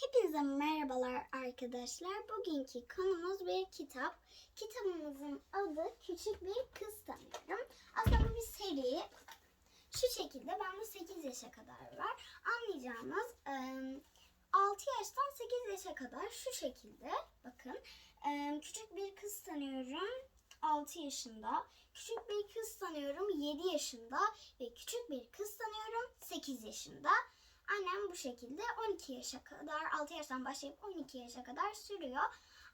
Hepinize merhabalar arkadaşlar. Bugünkü konumuz bir kitap. Kitabımızın adı Küçük Bir Kız Tanıyorum. Aslında bu bir seri. Şu şekilde ben bu 8 yaşa kadar var. Anlayacağınız eee, 6 yaştan 8 yaşa kadar şu şekilde. Bakın küçük bir kız tanıyorum 6 yaşında. Küçük bir kız tanıyorum 7 yaşında. Ve küçük bir kız tanıyorum 8 yaşında. Annem bu şekilde 12 yaşa kadar, 6 yaştan başlayıp 12 yaşa kadar sürüyor.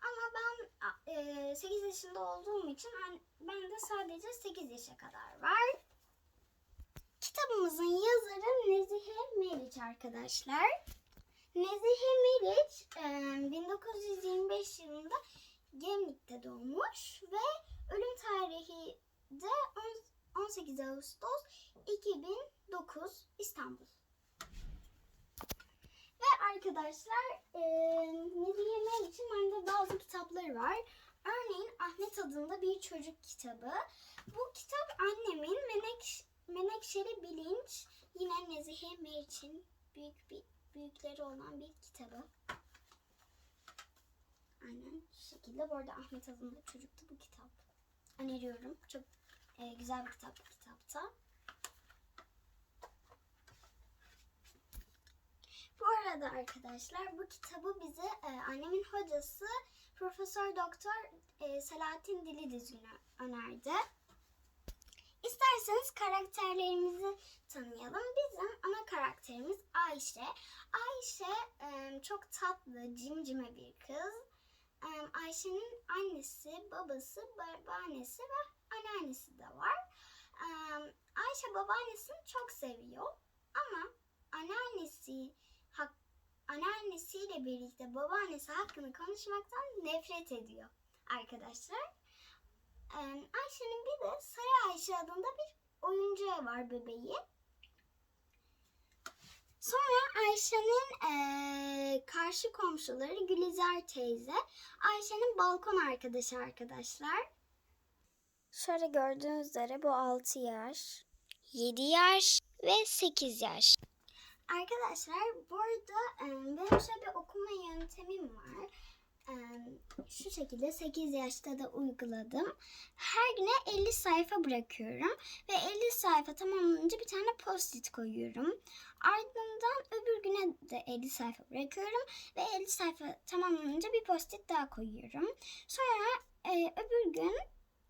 Ama ben a- e, 8 yaşında olduğum için ben de sadece 8 yaşa kadar var. Kitabımızın yazarı Nezihe Meriç arkadaşlar. Nezihe Meriç e, 1925 yılında Gemlik'te doğmuş ve ölüm tarihi de on- 18 Ağustos 2009 İstanbul. Arkadaşlar eee Nezihe için bende bazı kitapları var. Örneğin Ahmet adında bir çocuk kitabı. Bu kitap annemin Menek, Menekşeli Bilinç yine Nezihe Meriç'in büyük bir büyükleri olan bir kitabı. Aynen şu şekilde. Bu arada Ahmet adında çocuktu bu kitap. Öneriyorum. Çok eee, güzel bir kitap bu kitapta. Bu arada arkadaşlar bu kitabı bize e, annemin hocası Profesör Doktor e, Selahattin Dilidizgin önerdi. İsterseniz karakterlerimizi tanıyalım. Bizim ana karakterimiz Ayşe. Ayşe e, çok tatlı, cimcime bir kız. E, Ayşe'nin annesi, babası, babaannesi ve anneannesi de var. E, Ayşe babaannesini çok seviyor ama anneannesi anneannesiyle birlikte babaannesi hakkında konuşmaktan nefret ediyor arkadaşlar. Ayşe'nin bir de Sarı Ayşe adında bir oyuncağı var bebeği. Sonra Ayşe'nin eee, karşı komşuları Gülizar teyze. Ayşe'nin balkon arkadaşı arkadaşlar. Şöyle gördüğünüz üzere bu 6 yaş, 7 yaş ve 8 yaş. Arkadaşlar bu arada benim şöyle bir okuma yöntemim var. Şu şekilde 8 yaşta da uyguladım. Her güne 50 sayfa bırakıyorum. Ve 50 sayfa tamamlanınca bir tane post-it koyuyorum. Ardından öbür güne de 50 sayfa bırakıyorum. Ve 50 sayfa tamamlanınca bir post-it daha koyuyorum. Sonra öbür gün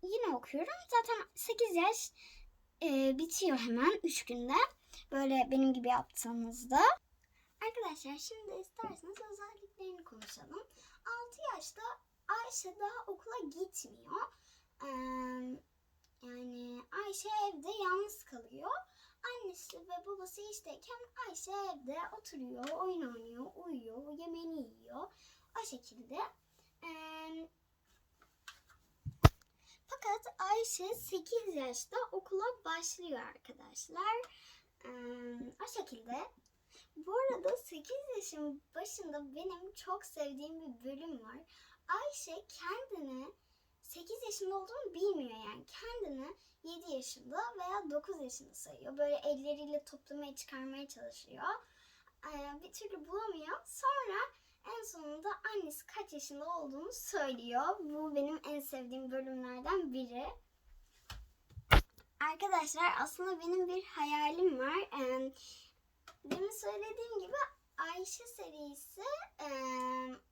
yine okuyorum. Zaten 8 yaş bitiyor hemen 3 günde. Böyle benim gibi yaptığınızda. Arkadaşlar şimdi isterseniz özelliklerini konuşalım. 6 yaşta Ayşe daha okula gitmiyor. Yani Ayşe evde yalnız kalıyor. Annesi ve babası işteyken Ayşe evde oturuyor, oyun oynuyor, uyuyor, yemeğini yiyor. O şekilde. Fakat Ayşe 8 yaşta okula başlıyor arkadaşlar. Ee, o şekilde. Bu arada 8 yaşın başında benim çok sevdiğim bir bölüm var. Ayşe kendini 8 yaşında olduğunu bilmiyor yani. Kendini 7 yaşında veya 9 yaşında sayıyor. Böyle elleriyle toplamaya çıkarmaya çalışıyor. Ee, bir türlü bulamıyor. Sonra en sonunda annesi kaç yaşında olduğunu söylüyor. Bu benim en sevdiğim bölümlerden biri. Arkadaşlar aslında benim bir demin söylediğim gibi Ayşe serisi e,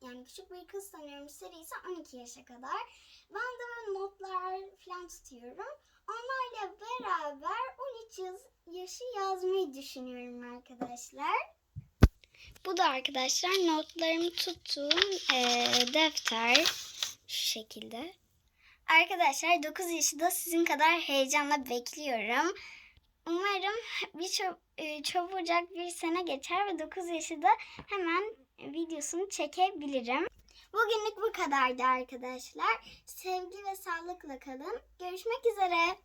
yani küçük bir kız tanıyorum serisi 12 yaşa kadar. Ben de böyle notlar falan tutuyorum. Onlarla beraber 13 yaz, yaşı yazmayı düşünüyorum arkadaşlar. Bu da arkadaşlar notlarımı tuttuğum e, defter şu şekilde. Arkadaşlar 9 yaşı da sizin kadar heyecanla bekliyorum. Umarım bir çab- e, çabucak bir sene geçer ve 9 yaşı da hemen videosunu çekebilirim. Bugünlük bu kadardı arkadaşlar. Sevgi ve sağlıkla kalın. Görüşmek üzere.